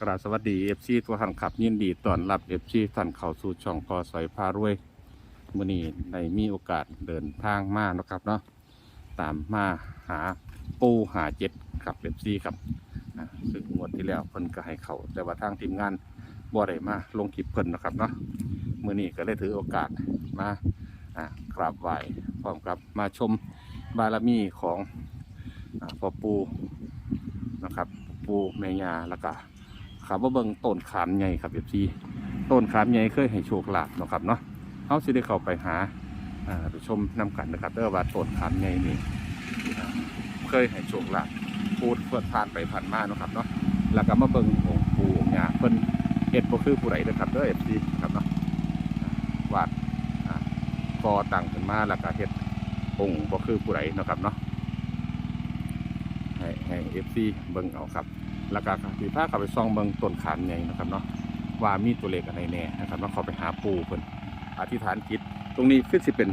กราบสวัสดีเอฟซีตัวท่านขับ ยินดีต้อนรับเอฟซีท่านเข้าสู่ช่องพอสอยพารวยมื่อนี้ได้มีโอกาสเดินทางมาเนาะครับเนาะตามมาหาปูหาเจ็ดครับเอฟซีครับอ่าซึ่งงวดที่แล้วเพิ่นก็ให้เขาแต่ว่าทางทีมงานบ่ได้มาลงคลิปเพิ่นเนาะครับเนาะมื่อนี้ก็เลยถือโอกาสมาอ่ากราบไหว้พร้อมกับมาชมบารมีของอาพ่อปูนะครับ ปูแม่ยาแล้วก็ ขับว่าเบิ่งต้นขามใหญ่ครับเอฟซีต้นขามใหญ่เคยให้โชคลาภเนาะครับเนาะเขาสิได้เข้าไปหาไปชมน้กันนะครับเด้อว่าต้นขามใหญ่นี่เคยให้โชคลาภพูดเพื่อผ่านไปผ่านมาเนาะครับเนาะแล้วก็มาเบิ่งองค์ปูองค์ยาเพิ่นเฮ็ดบ่คือผู้ใดเด้อครับเด้อเอฟซีครับเนาะวาดกอตั้งขึ้นมาแล้วก็เฮ็ดองค์บ่คือผู้ใดเนะครับเนาะให้ให้เอฟซีเบิ่งเอาครับ แล้วก็สีผ้ากับไปซองเบิงต้นขามใหญ่นะครับเนาะว่ามีตัวเลขอะไรแน่นะครับแล้วเขาไปหาปูเพิ่นอธิษฐานจิตตรงนี้คือสิเป็น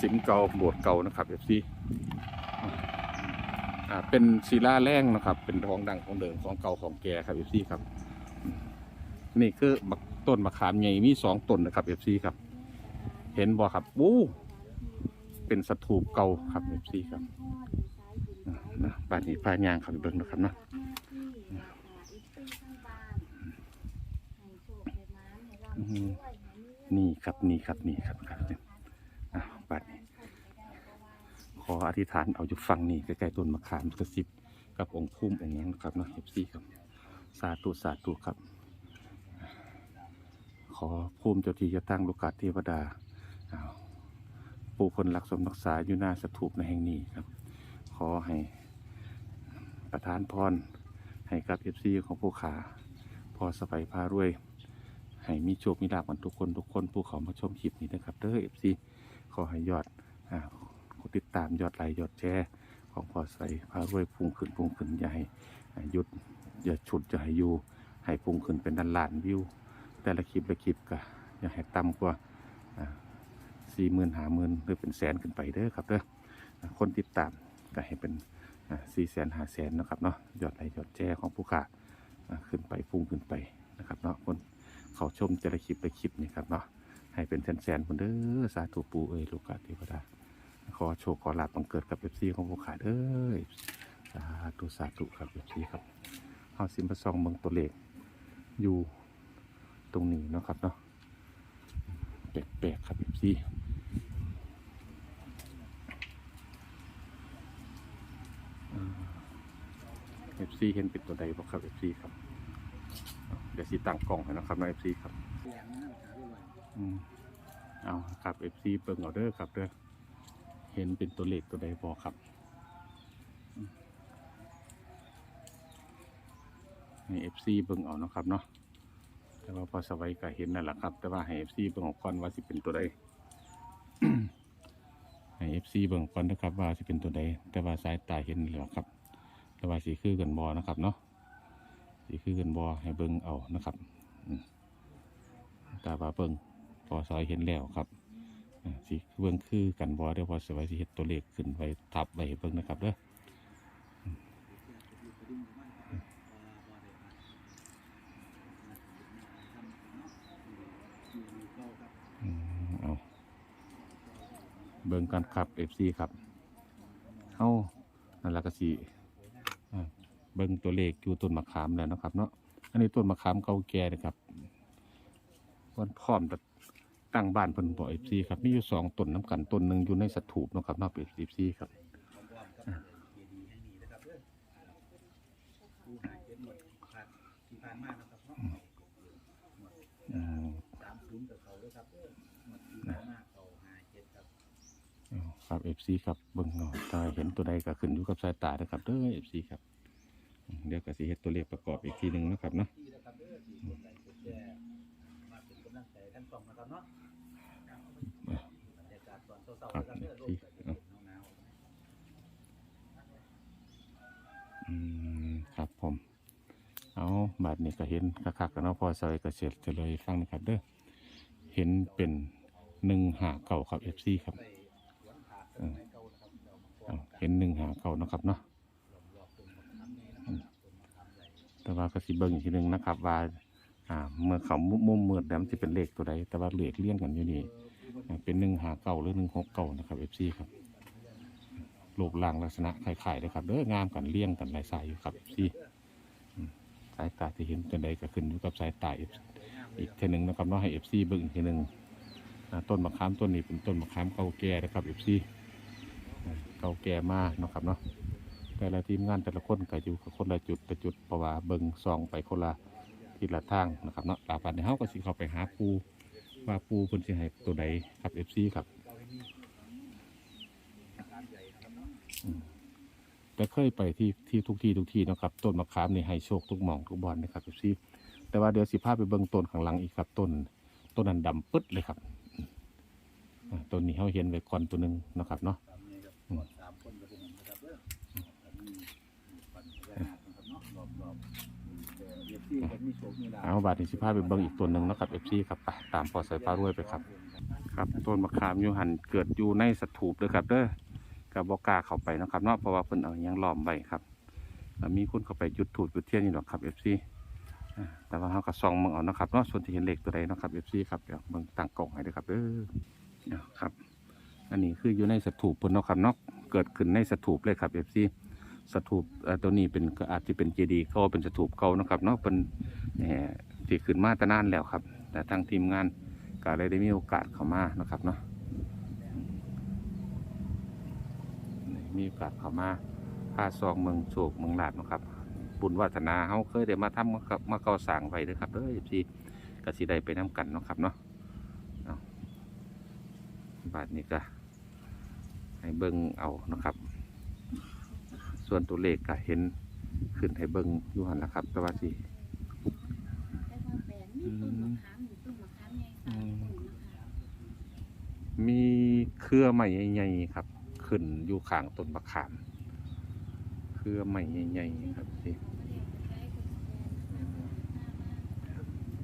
สิมเก่าโบสถ์เก่านะครับเอฟซีอ่าเป็นศิลาแรงนะครับ เป็นทองดังของเดิมของเก่าของแก่ครับเอฟซีครับ นี่คือต้นมะขามใหญ่มีสองต้นนะครับเอฟซีครับ เห็นบ่ครับวู้เป็นสถูปเก่าครับเอฟซีครับนะบ้านนี้พายางเขาไปเบิ่งนะครับเนาะอืม นี่ครับนี่ครับนี่ครับครับเนี่ยอะบ้านนี้ขออธิษฐานเอาอยู่ฝั่งนี้ใกล้ๆต้นมะขามกระสิบกับองค์พุ่มองค์นี้นะครับเนาะเอฟซีครับสาธุสาธุครับ ขอภูมิเจ้าที่เจะตั้งลูกาเทวดาอ้าวผู้คนรักสมรักษาอยู่หน้าสถูปในแห่งนี้ครับ ขอให้ประทานพรให้กับเอฟซีของผู้ขาพอสบายพารวย ให้มีโชคมีลาภกันทุกคนทุกคนผู้เขามาชมคลิปนี้นะครับเด้อเอฟซีขอให้ยอดอ่าติดตามยอดไลค์ยอดแชร์ของพอใส่พารวยพุ่งขึ้นพุ่งขึ้นอย่าให้อ่หยุดอย่าฉุดอย่าให้อยู่ให้พุ่งขึ้นเป็นด้านล้านวิว แต่ละคลิปละคลิปก็อย่าให้ต่ำกว่าสี่หมื่นห้าหมื่นหรือเป็นแสนขึ้นไปเด้อครับเด้อคนติดตามก็ให้เป็นสี่แสนห้าแสนนะครับเนาะยอดไลค์ยอดแชร์ของผู้ขาขึ้นไปพุ่งขึ้นไปนะครับเนาะคน เขาชมแต่ละคลิปละคลิปนี่ครับเนาะให้เป็นแสนแสนคนเด้อสาธุปูเอ้ยลูกกาเทวดาขอโชคขอลาบบังเกิดกับเอฟซีของผู้ขาเด้อสาธุสาธุครับเอฟซีครับเอาสิมประซองเมืองตัวเลขอยู่ตรงนี้เนาะครับเนาะแปลกๆครับเอฟซีเอฟซีเห็นเป็นตัวใดบ่ครับเอฟซีครับ ดี๋ยวสีตั้งกล่องให้นะครับนะเอฟซีครับอืมเอาครับเอฟซีเบิ่งเอาเด้อครับเด้อเห็นเป็นตัวเลขตัวใดบ่ครับให้เอฟซีเบิ่งเอานะครับเนาะ แต่ว่าพอสวัยก็เห็นนั่นแหละครับ แต่ว่าให้เอฟซีเบิ่งเอาก่อนว่าสิเป็นตัวใดให้เอฟซีเบิ่งก่อนนะครับว่าสิเป็นตัวใด แต่ว่าสายตาเห็นแล้วครับ แต่ว่าสีคือกันบอนะครับเนาะ สีคือกันบอให้เบิ้งเอานะครับตาบาเบิ้งพอซอยเห็นแล้วครับสีเบิ้งคือกันบอเดี๋ยวพอสไว้สีเห็ดตัวเลขขึ้นไว้ทับไว้ให้เบิ้งนะครับเด้อเอาเบิ้งกันครับเอฟซีครับเอานั่นแหละก็สีอ่ เบิ่งตัวเลขอยู่ต้นมะขามแล้วนะครับ เนาะอันนี้ต้นมะขามเก่าแก่นะครับวันพร้อมจะตั้งบ้านเพิ่นบ่เอฟซีครับมีอยู่สองต้นน้ำกันต้นหนึ่งอยู่ในสัตถูปนะครับนาะเอฟซีครับครับเอฟซีครับเบิ่งเอาถ้าเห็นตัวใดก็ขึ้นอยู่กับสายตานะครับเด้อเอฟซีครับ เดี๋ยวก็สิเฮ็ดตัวเลขประกอบอีกทีหนึ่งนะครับเนาะครับที่อืมครับผม เอาบาดนี้ก็เห็นคักๆกันเนาะพอซอยก็เสร็จจะเลยฟังนะครับเด้อเห็นเป็นหนึ่งหาเก่าครับเอฟซีครับอืมเอาเห็นหนึ่งหาเก่านะครับเนาะ แต่ว่าก็สิเบิ่งอีกทีหนึงนะครับ ว่าอ่าเมื่อเขามุมมืดแล้วมันจะเป็นเลขตัวใดแต่ว่าเลขเลี่ยงกันอยู่นี่อ่าเป็นหนึ่งหาเก่าหรือหนึ่งหกเก่านะครับเอฟซีครับรูปร่างลักษณะคล้ายๆเลยครับเด้องามกันเลี่ยงกันหลายสายอยู่ครับเอฟซีสายตาที่เห็นจังใดก็ขึ้นอยู่กับสายตา FC อีกทีหนึ่งนะครับเนาะให้เอฟซีเบิ่งอีกทีหนึ่งอ่าต้นมะขามต้นนี้เป็นต้นมะขามเก่าแก่นะครับเอฟซีเก่าแก่มากนาะครับเนาะ แต่ละทีมงานแต่ละคนก็อยู่กับคนละจุดแต่จุดเพราะว่าเบิงซองไปคนละทิศละทางนะครับเนาะตาปันในเฮาก็สิเข้าไปหาปูว่าปูเพิ่นสิให้ตัวใดครับ FC ครับอืมแต่เคยไปที่ที่ทุกที่ทุกที่เนาะครับต้นมะขามนี่ให้โชคทุกหม่องทุกบอลนะครับ FC แต่ว่าเดี๋ยวสิพาไปเบิ่งต้นข้างหลังอีกครับต้นต้นนั้นดำปึ๊ดเลยครับอ่าต้นนี้เฮาเห็นไว้ก่อนตัวหนึงเนาะครับเนาะ เอาบาทที่สิพาไปเบิ่งอีกตัวหนึ่งเนาะครับเอฟซีครับไปตามพอสายฟ้ารวยไปครับ ครับต้นมะขามอยู่หันเกิดอยู่ในสถูปเด้อครับเด้อกับบอกล้าเข้าไปเนาะครับเนาะเพราะว่าเพิ่นเอาหยังล้อมไว้ครับแล้วมีคนเข้าไปจุดถูกจุดเทียนนี่หรอกครับเอฟซีแต่ว่าเขาก็ส่องเมืองเอาเนาะครับเนาะส่วนที่เห็นเหลขตัวใดเนาะครับเอฟซีครับเดี๋ยวเบิ่งตั้งกล่องให้เด้อครับเด้อเนี่ยครับ อันนี้คืออยู่ในสถูปเพิ่นเนาะครับเนาะเกิดขึ้นในสถูปเลยครับเอฟซี สถูปตัวนี้เป็นอาจจะเป็นเจดีย์เขาเป็นสถูปเก่านะครับเนาะเป็นเอ่อที่ขึ้นมาตนานแล้วครับ แต่ทางทีมงานก็เลยได้มีโอกาสเข้ามานะครับเนาะมีโอกาสเข้ามาพาซองเมืองโศกเมืองลาดนะครับบุญวาสนาเขาเคยได้มาทำมากับมาเก่าสร้างไว้เด้อครับเด้อพี่กสิได้ไปน้กันเนาะครับเนาะบาทนี้ก็ให้เบิ้งเอานะครับ ส่วนตัวเลขก็เห็นขึ้นให้เบิ้งอยู่หันละครับ แต่ว่าสิแต่ว่าแปลงมีต้นมะขามอยู่ต้นมะขามใหญ่สามต้นนะคะมีเครือใหม่ใหญ่ๆครับ ขึ้นอยู่ข้างต้นมะขาม เครือใหม่ใหญ่ๆครับสิเขาก็เรียกใช้คุณแม่นะคะ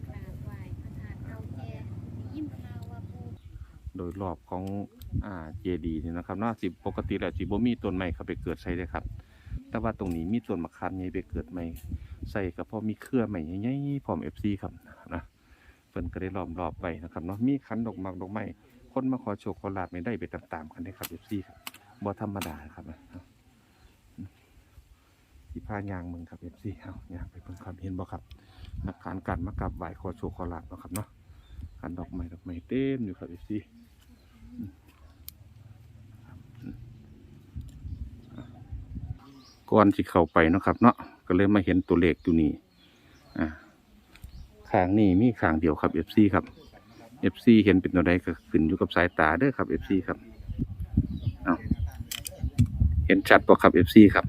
กราบไหว้พระธาตุเก่าแก่ได้ยินข่าวว่าปู่โดยรอบของอ่าเจดีนี่นะครับเนาะสิปกติแล้วสิบ่มีต้นไม้เขาไปเกิดใส่เลยครับ แต่ว่าตรงนี้มีต้นมะขามใหญ่ไปเกิดใหม่ใส่ก็เพราะมีเครือใหม่ใหญ่ๆพร้อม FC ครับนะเพิ่นก็ได้ล้อมรอบไว้นะครับเนาะมีขันดอกหมากดอกไม้คนมาขอโชคขอลาบไม่ได้ไปตามๆกันได้ครับ FC ครับบ่ธรรมดาครับนะสิพายางมึงครับ FC เฮายางไปเพิ่นครับเห็นบ่ครับนักการกันมากราบไหวขอโชคขอลาบนะครับเนาะขันดอกไม้ดอกไม้เต็มอยู่ครับ FC ก่อนที่เข้าไปเนาะครับ เนาะก็เลยมาเห็นตัวเลขอยู่นี่อ่าข้างนี่มีข้างเดียวครับ FC ครับ FC เห็นเป็นตัวใดก็ขึ้นอยู่กับสายตาเด้อครับ FC ครับเอาเห็นชัดป่ะครับ FC ครับ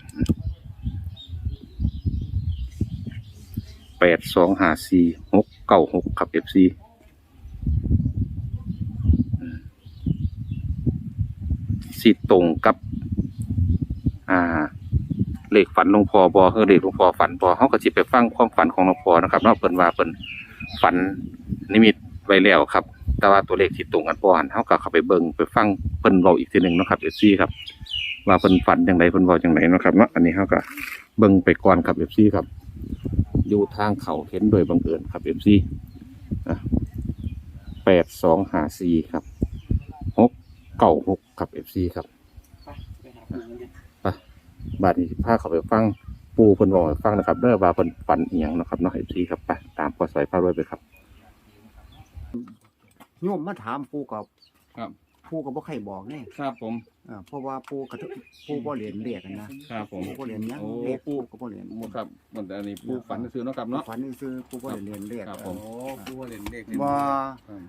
แปดสองห้าสี่หกเก้าหกครับ FC อืมสิตรงกับ อ่า เลขฝันหลวงพ่อบอเออเลขหลวงพ่อฝันบอเขาก็จิไปฟังความฝันของหลวงพ่อนะครับนอกเพิ่นว่าเพิ่นฝันนิมิตไว้แล้วครับ แต่ว่าตัวเลขที่ตรงกันบ่หันเขาก็เข้าไปเบิ่งไปฟังเพิ่นเว้าอีกทีหนึ่งนะครับเอฟซีครับว่าเพิ่นฝันจังไดเพิ่นเว้าจังไดเนะครับเนาะอันนี้เขาก็เบิ่งไปก่อนครับเอฟซีครับอยู่ทางเขาเห็นโดยบังเอิญครับเอฟซีแปดสองหาสี่ครับหกเก้าหกครับเอฟซีครับ บาดนี้พาเขาไปฟังปูเพิ่นบอกให้ฟังนะครับเด้อว่าเพิ่นฝันอีหยังเนาะครับเนาะเอฟซีครับไปตามพอสายพารวยไปครับ โยมมาถามปู่กับครับ ปู่ก็บ่ใครบอกแน่ครับผมอ่าเพราะว่าปู่ก็ปู่บ่เรียนเรียกกันนะครับผม ปู่บ่เรียนหยังโอ้เรียกปู่ ปู่ก็บ่เรียนครับมันอันนี้ปูฝันซื้อเนาะครับเนาะ ฝันซื่อๆปู่บ่ได้เรียนเรียกครับผม โอ้ผู้ว่าเล่นเลขบ่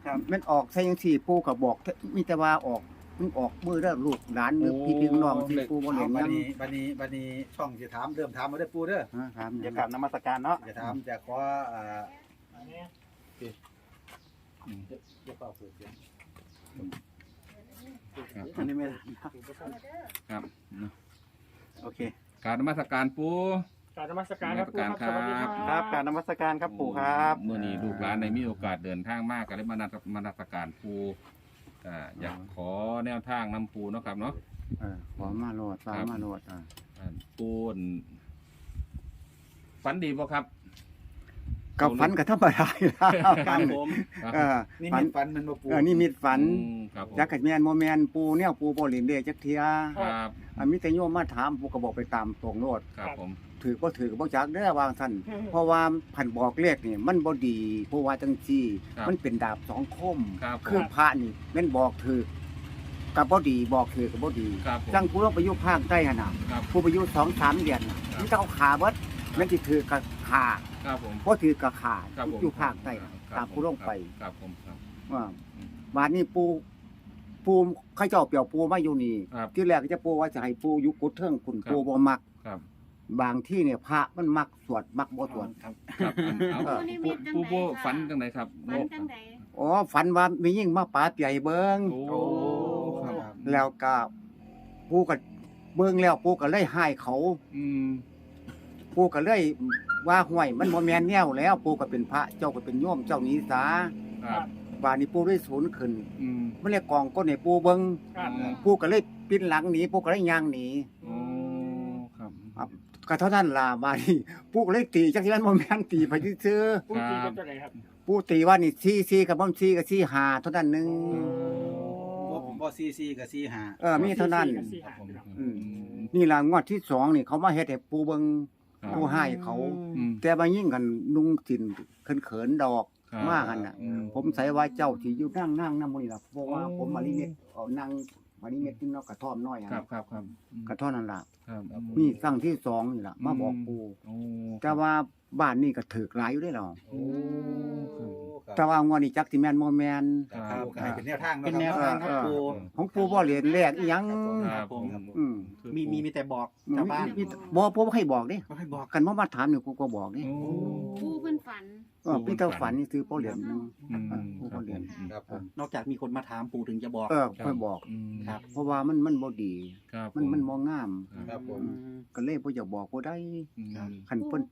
ครับมันออกใส่จังซี่ปู่ก็บอก มีแต่ว่าออก มันออกมือเด้อลูกหลานหรือพี่พี่น้องที่ปู่บ่เรียนหบัยัดงนี้บัดนี้บัดนี้ช่องจะถามเริ่มถามมาได้อปูเด้อฮะครับจะกราบนมัสการเนาะจะถามจะขออ่าจะเป่าเปิดเสียงอันนี้ไม่ได้ครับโอเคการนมัสการปู กรารนมัสการครับนมัสการสวัสดีครับครับกรารนมัสการครับปู่ครับ เมื่อนี้ลูกหลานในมีโอกาสเดินทางมากก็เลยมานัสมานัสการปู อ่าอยากขอแนวทางนำปูเนาะครับเนาะ เออขอมาโลดฟ้าครับ มาโลดอ่าอ่าปูนฝันดีบ่ครับ กับฝันกับธรรมดาอยู่แล้วคฝัรันบผมเออนี่ฝันมีฝันมันมาปูเออนี่มีฝันอืมครับผมจักกัแม่นบ่แม่นปูแนวปูบ่เล่นเด้จักเที่ยครับอันมีแต่โยมมาถามปูก็บอกไปตามตรงโลด ครับผม ถือบ่ถือก็บ่จักเด้อวางท่านเพราะว่าพันบอกเลขนี่มันบ่ดีเพราะว่าจังซี่ครับ มันเป็นดาบสองคม ครับผคือมพระนี่แม่นบอกถือกับบ่ดีบอกถือกับบ่ดีครับผมจังผู้ลงไปอยู่ภาคใต้หั่นน่ะครับ ผู้ไปอยู่2 3เดือนน่ะครับมันจะเอาขาเบิดแม่นสิถือกับขาครับผมบ่ถือกับขาครับผมอยู่ภาคใต้น่ะครับตามผู้ลงไปครับผมครับว่าอืม บาดนี้ปูปูเขาเจ้าเปียวปูมาอยู่นี่ครับที่แรกก็จะปูว่าจะให้ปูอยู่กุดเทิงคุณครับ ปูบ่มักครั บบางที่เนี่ยพระมันมักสวดมักบ่สวด ครับครับผมเอาเออปูปูปูฝันจังไหนครับฝันจังไดอ๋อฝันว่ามียิ่งมาปาเปียให้เบิ่งโอ้โอ้ครับครับแล้วก็ปูก็เบิ่งแล้วปูก็เลยให้เขา อืมปูก็เลยว่าห่วยมันบ่แม่นแนวแล้วปูก็เป็นพระเจ้าก็เป็นโยมเจ้าหนี้สาครับบาดนี้ปูได้ศูนย์ขึ้นอืมมันเลยกองก้นให้ปูเบิ่งครับปูก็เลยปินหลังหนีปูก็เลยย่างหนี โอ้ครับครับ ก็เท่านั้นล่ะบาดนี้ปูก็เลยตีจักที่นั้นบ่แม่นตีไปซื่อๆพูดจริงเป็นตัวไหนครับผู้ตีว่านี่ซีซีกับบ่ซีกับซีหาเท่านั้นหนึงบ่ผมบ่ซีซีกับซีหาเออมีเท่านั้น สี่ครับหาผมครับอืม นี่ล่ะงวดที่สองนี่เขามาเฮ็ดให้ปูเบิงครับผู้ให้เขา อืม แต่มายิ่งกันนุ่งสินเขินๆดอกครับมากันน่ะ อืผมใส่ว่าเจ้าที่อยู่นั่งนั่งนำมื้อนี่ล่ะเพราะว่าผมมาลิเม็ดเอานั่ง มาลิเม็ดกินเนาะกระท่อมน้อยอะครับครับครับอืมกระท่อมนั่นล่ะครับ นี่ครั้งที่สองนี่ล่ะมาบอกปูโอ้แต่ว่า บ้านนี่ก็ถูกหลายอยู่ได้หรอโอ้คแต่รับว่างวดนี้จักสิแม่นบ่แม่น ครับให้เป็นแนวทางเป็นแนวทางครับเออปูของปูบ่เรียนแรกอีหยังครับผมอืมมีมีมีแต่บอกมีชาวบ้านมีบ่ปูบ่ให้บอกเด้ก็ให้บอกกันมามาถามนี่กูก็บอกนี่โอ้ปูเพิ่นฝัน เออพี่เจ้าฝันนี่ซื้อโปเหรียญหนึง อืมเออผู้คนเรียนครับผม นอกจากมีคนมาถามปู่ถึงจะบอกเออค่อยบอก อืมครับเพราะว่ามันมันบ่ดี ครับมันมันบ่งาม ครับผม ก็เลยบ่อยากบอกบ่ได้อืม คันเพิ่น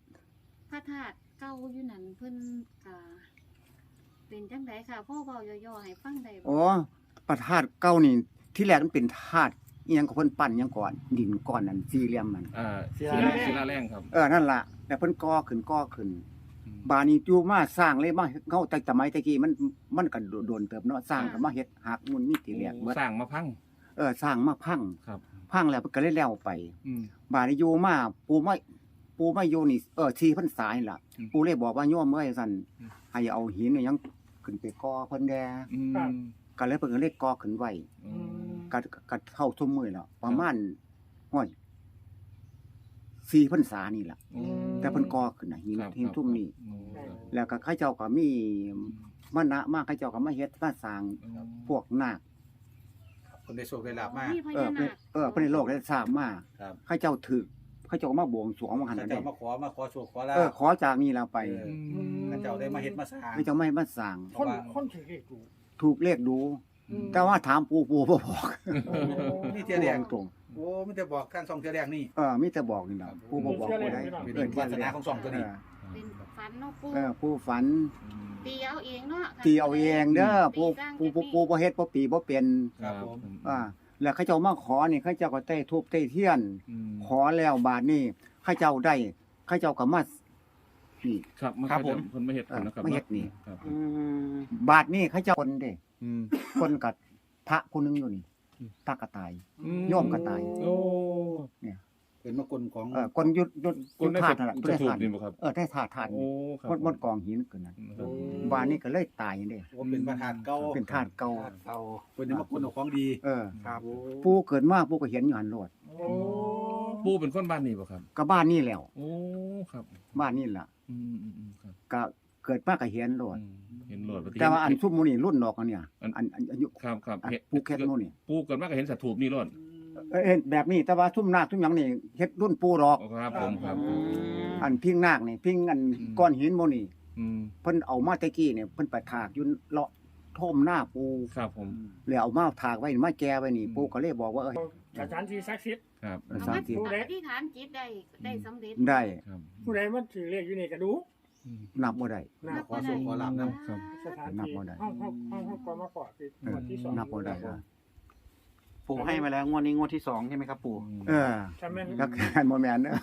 พระธาตุเก่าอยู่นั่นเพิ่นก็เป็นจังไดค่ะพ่อเว้าย่อๆให้ฟังได้บ่อ๋อประธาตุเก่านี่ที่แรกมันเป็นธาตุอีหยังก็เพิ่นปั้นหยังก่อนดินก้อนนั้นสี่เหลี่ยมมันอ่าศิศิลาลาแรง ศิลาแรงครับเออนั่นล่ะแล้วเพิ่นก่อขึ้นก่อขึ้น อืมบาดนี้อยู่มาสร้างเลยมาเฮาแต่สมัยตะกี้มันมันก็โดนเติบเนาะสร้างก็มาเฮ็ดหักมุนมีที่แรกเบิดสร้างมาพังเออสร้างมาพังครับ พังแล้วมันก็เลยแล้วไป อืม บาดนี้อยู่มาปูไม่ ปูไม่อยู่นี่เออที่เพิ่นสายล่ะ อืม ปูเลยบอกว่าโยมเอ้ยสั่นอืมให้เอาหินนี่ยังขึ้นไปก่อเพิ่นแดอืมก็เลยเพิ่นก็เลยก่อขึ้นไว้อืม ก็ก็เท่าทุ่มมือแล้วประมาณห้อย4พรรษานี่ล่ะ อืม แต่เพิ่นก่อขึ้นน่ะหินครับหินทุ่มนี่โอ้ครับแล้วก็เขาเจ้าก็มีมณะมาเขาเจ้าก็มาเฮ็ดมาสร้างพวกนาค คนได้โชคได้ลาบมาก มีพเออญาเพิ่นนาคเออเพิ่นได้โลกได้ทราบมาครับ เขาเจ้าถึก เขาเจ้าก็มาบวงสรวงว่าหั่นข้าน่ะเจ้าได้มาขอมาขอโชคขอลาเออขอจากนี่แล้วไปเออข้าเจ้าได้มาเฮ็ดมาสร้าง เขาเจ้าไม่มาสร้างคนคนถือเลขดูถูกเลขดูแต่ว่าถามปูปูบ่บอกนี่เที่ยแรกตรงโอ้ไม่ได้บอกการส่องเที่ยแรกนี่ ๆเออมีแต่บอกนี่ล่ะปูบ่บอกบ่ได้เป็นเออวาสนาของสองตัวนี้เป็นฝันเนาะปูเออผู้ฝัน ตีเอาเองเนาะตีเอาเองเด้อผู้ตีสร้างผู้ผู้เทคนิคผู้บ่เฮ็ดบ่ปีบ่เป็นครับผม อ่า แล้วเขาเจ้ามาขอนี่เขาเจ้าก็เต้ทูบเต้เทียนขอแล้วบาดนี้เขาเจ้าได้เขาเจ้าก็มานี่ ครับมันครับก็ผจะมคนไม่เห็ดผลนะครับไม่เฮ็ดนี่ ครับบาดนี้เขาเจ้าคนเด้ อืม คนกับพระผู้หนึงอยู่นี่อืม พระก็ตายอืโยมก็ตาย โอ้ เป็นมากลของ เออคนหยุดหยุดหคยุนดได้ธาจะตุนั่นแหละจะถูกธาตุนี่บ่ครับเออได้ธาตุธาตุโอ้ครับมดมดกองหินขึ้นนั่นครับบาดนี้ก็เลยตายเด้ว่าเป็นประธานเก่าเป็นธาตุเก่าเก่าเป็นมากลของดีเออครับ ปู่เกิดมาปู่ก็เห็นอยู่หันโลดโอ้ปูเป็นคนบ้านนี่บ่ครับ ก็บ้านนี่แหล้ว โอ้ครับบ้านนี่ล่ะ อืมอืมอืมครับก็เกิดมาก็เห็นโลด อืมเห็นโหลดแต่ว่าอันซุ่มหมูนี่รุ่นดอกอันเนี่ยอัน อันอันอายุครับครับอันเห็นผู้แค่โน่นนี่ปูเกิดมาก็เห็นสัตว์ถูกนี่โลด เอ้ยเห็นแบบนี้แต่ว่าซุ่มนาคซุ่มหยังนี่เฮ็ดรุ่นปูดอก ครับผมครับอันพิงนาคนี่พิงอันอืม ก้อนหินโมนี่อืมเพิ่นเอามาแตะกี้เนี่ยเพิ่นไปถากอยู่เลาะท่มหน้าปูครับผม แล้วเอามาถากไว้มาแกไว้นี่อืม ปูก็เลยบอกว่าเอ้ยสถานที่ศักดิ์สิทธิ์ครับเออเอาสามาธิตอธิษฐานจิตได้ได้สำเร็จ ได้ครับผู้ใดมันถือเลขอยู่นี่ก็ดูอืม นับบ่ได้นะขอโชคขอลาบนะครับสถานนับที่บ่ได้ ห้องห้องห้องห้องกองมาขอคือเออวันที่สองนับบ่ได้นะ ปู่ให้มาแล้วงวดนี้งวดที่สองใช่ไหมครับปู่เออถ้าแม่น ก็แค่นบ่แม่นเด้อ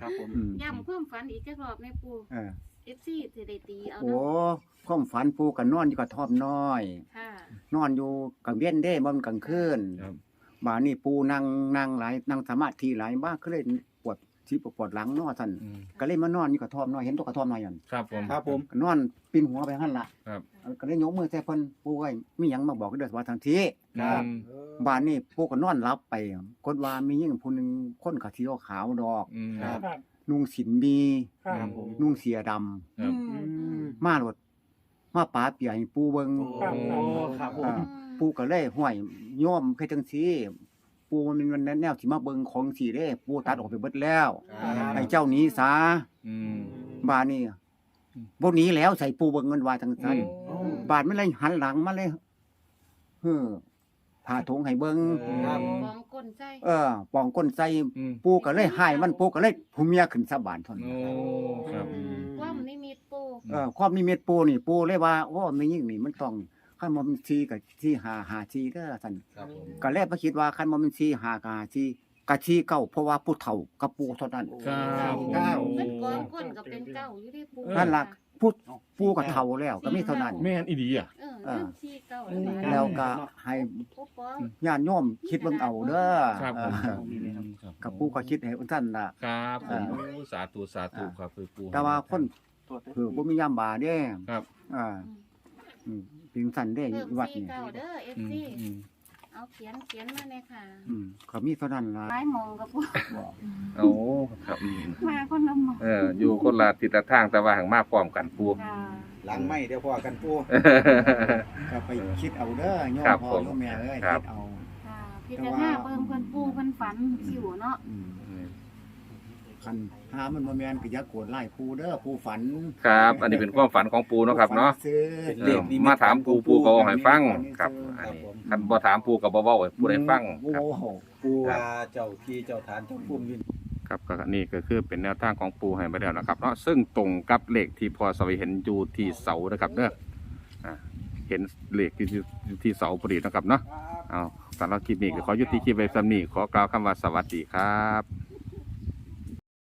ครับผมอืมย้ำความฝันอีกจักรอบในปูเออ FC สิได้ตีเอาโอ้เนาะความฝันปูก็นอนอยู่กับทอบน้อย ค่ะนอนอยู่กลางเว้นเด้บ่มันกลางคืนครับ บาดนี้ปูนั่งนั่งหลายนั่งสมาธิหลายบ้าก็เลย ปวดที่ปวดหลังเนอซั่นอืมก็เลยมานอนอยู่กับทอบน้อยเห็นตัวกระทอมน้อยนั่นครับผม ครับผม ก็นอนปีนหัวไปหั่นล่ะครับ ก็เลยยกมือใส่เพิ่นปูไว้มีหยังมาบอกเด้อว่าทางทีครับบ้านนี้ปูก็นอนหลับไปกดว่ามีหญิงผู้หนึงคนกะทิขาวๆดอก อืมครับครับนุ่งสินมีครับครับ ผมนุ่งเสียดำครับมาโลดมาปาเปียให้ปูเบิ่ง ครับ โอ้ครับผมอ่าปูก็เลยห้วยโยมคือจังซี่ ปูมันมันแนวสิมาเบิ่งของสิเด้ปูตัดออกไปเบิดแล้วครับให้เจ้าหนี้ซาอืม บาดนี้บ่หนี้แล้วใส่ปูเบิ่งเงินว่าจังซั่นอืม บาดมันเลยหันหลังมาเลยเฮ้อผ่าถุงให้เบิ่งครับ มองก้นใจเออปองก้นใส่อืมปูก็เลยหายมันปูก็เลยผู้เมียขึ้นสะบานเท่านั้นโอ้ครับว่ามันไม่มีปู เออความนิมิตปูนี่ปูเลยว่าโอ้แม่ยิ่งนี่มันต้อง คันบ่มันซีกับซีหาหาซีเด้อซั่นครับผม ก็เลยบ่คิดว่าคันบ่มันซีหากหาซีกะซีเก้าเพราะว่าผู้เฒ่ากับปูเท่านั้น ครับเก้า เป็นกองก้นก็เป็นเก้าอยู่ที่ปูนั่นล่ะผู้ปูก็เฒ่าแล้วก็มีเท่านั้น แม่นอีดีอะ เออเรื่องที่เก้าแล้วแล้วก็ให้ปูปอง ญาติโยมคิดเบิ่งเอาเด้อครับเอผมอครับกับปูก็คิดให้เพิ่นซั่นล่ะ ครับผมอ่าโอ้สาธุสาธุครับคือปู แต่ว่าคนคือบ่มียามบาเด้ครับ อ่าอืม เป็นซั่นเด้เริ่มวัดที่นี่เก้าเด้อเอฟอืมซีอืมเอาเขียนเขียนมาเลยค่ะอืมก็มีเท่านั้นล่ะไม้มองกับปูโอ้ครับอืมมาคนละมองเอออยู่คนละทิศละทางแต่ว่าหังมาพร้อมกันปู ค่ะหลังไม่เดี๋ยวพอกันปูก็ไปคิดเอาเด้อโยมครับพ่อผมโยมแม่เอ้ยครัคิบดเอาค่ะพี่จะหน้าเบิ่งเพิ่นปูเพิ่นฝันคิวเนาะอืม คันหามันบ่แม่นก็อย่าโกรธไล่ผู้เด้อผู้ฝันครับ อันนี้เป็นความฝันของปูเนาะครับเนาะผู้ฝัซื้อเออมาถามปูปูก็บอกให้ฟังครับคอัรันบนี้ผมคันบ่ถามปูก็บ่เว้าให้ปูได้ฟังโอ้ครับ โหปูว่าเจ้าที่เจ้าทานเจ้าพุ่มวินครับก็นี่ก็คือเป็นแนวทางของปูให้มาแล้วนะครับเนาะซึ่งตรงกับเลขที่พอสวัยเห็นอยู่ที่เสานะครับเด้ออ่าเห็นเลขที่อยู่ที่เสาพอดีนะครับเนาะเอาสำหรับคลิปนี้ก็ขอยุติคลิปไว้สำนี้ขอกล่าวคำว่าสวัสดีครับ